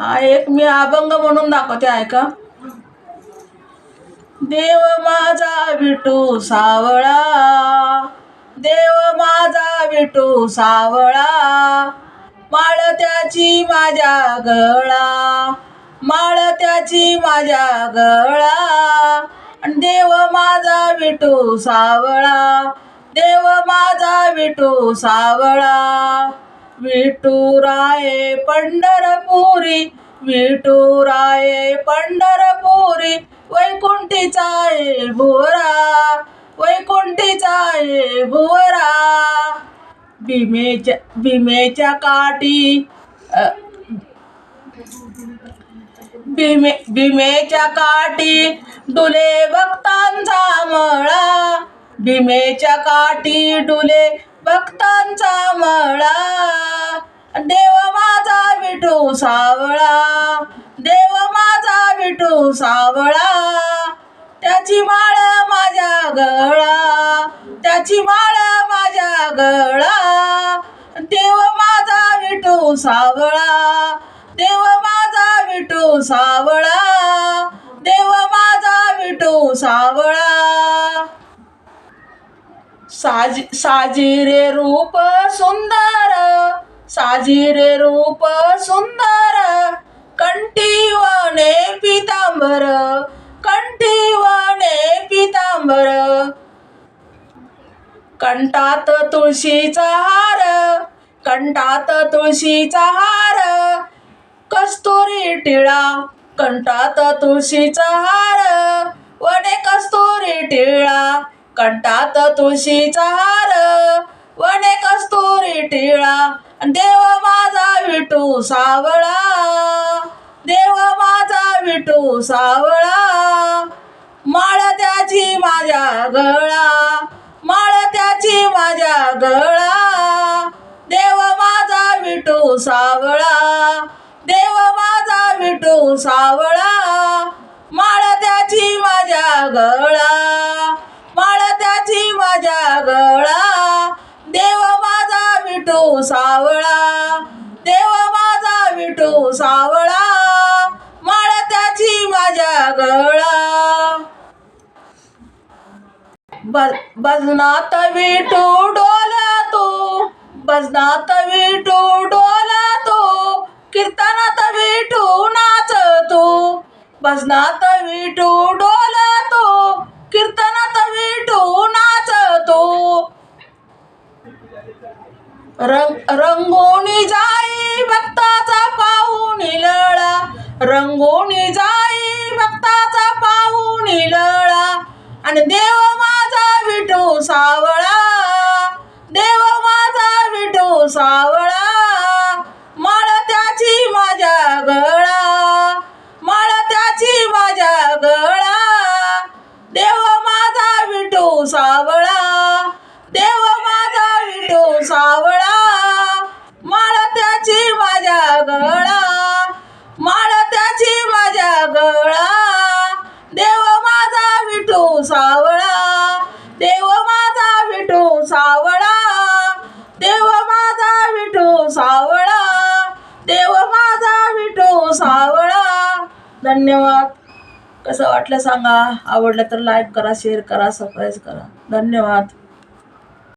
एक मी अभंग म्हणून दाखवते ऐका. देव माझा विटू सावळा. देव माझा विटू सावळा. माळ त्याची माझ्या गळा. माळ त्याची माझ्या गळा. देव माझा विटू सावळा. देव माझा विटू सावळा. विठुराये पंढरपुरी विठुराये पंढरपुरी वैकुंठीचा ए भोरा वैकुंठीचा आहे भोरा भीमेच्या भीमेच्या काठी भीमे भीमेच्या काठी डुले भक्तांचा मळा. भीमेच्या काठी डुले भक्तांचा मळा. देव माझा विठू सावळा. देव माझा विठू सावळा. त्याची माळ माझ्या गळा. त्याची माळ माझ्या गळा. देव माझा विठू सावळा. देव माझा विठू सावळा. देव माझा विठू सावळा. साजी साजिरे रूप सुंदर साजिरे रूप सुंदर कंठीवणे पितांबर कंठीवणे पितांबर। कंठात तुळशीचा हार कंठात तुळशीचा हार कस्तुरी टिळा कंठात तुळशीचा हार वने कस्तुरी टिळा कंठात तुळशीचा हार वने कस्तुरी टिळा देव माझा विटू सावळा. देव माझा विटू सावळा माळ त्याची माझ्या गळा माळ त्याची माझ्या गळा. देव माझा विटू सावळा देव माझा विटू सावळा माळ त्याची माझ्या गळा. गळा देव माझा विठू सावळा. देव माझा विठू सावळा. माळ त्याची माझ्या गळा. बजनात विठू डोला तो बजनात विठू डोला तो कीर्तनात विठू नाच नाचतो. बजनात विठू डोला तो कीर्तनात विठू नाचतो रंग रंगोणी जाई भक्ताचा पाहून लळा रंगोणी जाई भक्ताचा पाहून लळा आणि देव माझा विठू सावळा. देव माझा विठू सावळा. माळ त्याची माझ्या गळा. माळ त्याची माझ्या गळा. देव माझा विठू सावळा. देव माझा विठू सावळा. धन्यवाद. कसं वाटलं सांगा? आवडलं तर लाईक करा शेअर करा सबस्क्राईब करा. धन्यवाद.